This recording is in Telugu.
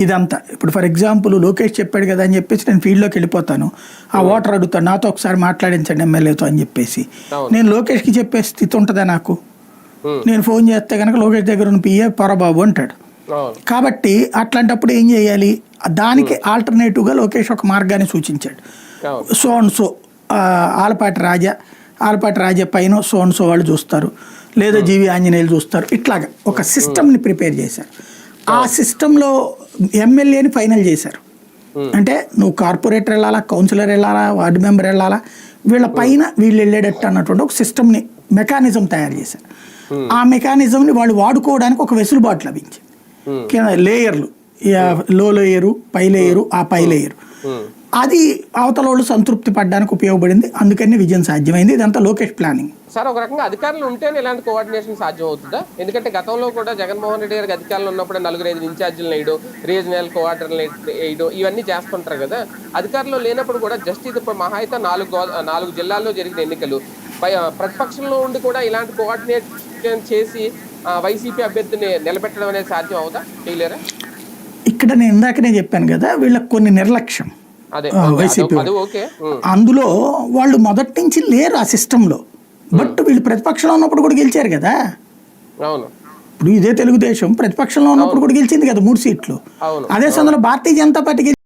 ఇదంతా. ఇప్పుడు ఫర్ ఎగ్జాంపుల్ లోకేష్ చెప్పాడు కదా అని చెప్పేసి నేను ఫీల్డ్లోకి వెళ్ళిపోతాను. ఆ ఓటర్ అడుగుతాను నాతో ఒకసారి మాట్లాడించండి ఎమ్మెల్యేతో అని చెప్పేసి. నేను లోకేష్కి చెప్పే స్థితి ఉంటుందా నాకు? ఉమ్, నేను ఫోన్ చేస్తే కనుక లోకేష్ దగ్గర ఉన్న పిఏ పొరబాబు అంటాడు. కాబట్టి అట్లాంటప్పుడు ఏం చేయాలి? దానికి ఆల్టర్నేటివ్గా లోకేష్ ఒక మార్గాన్ని సూచించాడు. So and so Alapati Raja Alapati Raja పైన సో అండ్ సో వాళ్ళు చూస్తారు. లేదా జీవి ఆంజనేయులు చూస్తారు. ఇట్లాగా ఒక సిస్టమ్ని ప్రిపేర్ చేశారు. ఆ సిస్టంలో ఎమ్మెల్యేని ఫైనల్ చేశారు. అంటే నువ్వు కార్పొరేటర్ వెళ్ళాలా కౌన్సిలర్ వెళ్ళాలా వార్డు మెంబర్ వెళ్ళాలా వీళ్ళ పైన వీళ్ళు వెళ్ళేటట్టు అన్నటువంటి ఒక సిస్టమ్ని మెకానిజం తయారు చేశారు. ఆ మెకానిజంని వాళ్ళు వాడుకోవడానికి ఒక వెసులుబాటు లభించింది. లేయర్లు లో లేయరు పై లేయరు ఆ పై లేయరు అది అవతల వాళ్ళు సంతృప్తి పడడానికి ఉపయోగపడింది. అందుకని విజయం సాధ్యమైంది. ఇదంతా లోకేష్ ప్లానింగ్. సార్ ఒక రకంగా అధికారులు ఉంటేనే ఇలాంటి కోఆర్డినేషన్ సాధ్యం అవుతుందా ఎందుకంటే గతంలో కూడా జగన్మోహన్ రెడ్డి గారికి అధికారులు ఉన్నప్పుడు నలుగురు ఐదు ఇన్ఛార్జీలు వేయడం రీజనల్ కోఆర్డినేటర్లు వేయడం ఇవన్నీ చేస్తుంటారు కదా. అధికారులు లేనప్పుడు కూడా జస్ట్ ఇది ఇప్పుడు మహా అయితే నాలుగు నాలుగు జిల్లాల్లో జరిగిన ఎన్నికలు. ప్రతిపక్షంలో ఉండి కూడా ఇలాంటి కోఆర్డినేషన్ చేసి వైసీపీ అభ్యర్థిని నిలబెట్టడం అనేది సాధ్యం అవుతా చేయలేరా? ఇక్కడ నేను ఇందాకనే చెప్పాను కదా వీళ్ళకి కొన్ని నిర్లక్ష్యం. వైసీపీ అందులో వాళ్ళు మొదటి నుంచి లేరు ఆ సిస్టంలో. బట్ వీళ్ళు ప్రతిపక్షంలో ఉన్నప్పుడు కూడా గెలిచారు కదా? ఇప్పుడు ఇదే తెలుగుదేశం ప్రతిపక్షంలో ఉన్నప్పుడు కూడా గెలిచింది కదా మూడు సీట్లు. అదే సమయంలో భారతీయ జనతా పార్టీ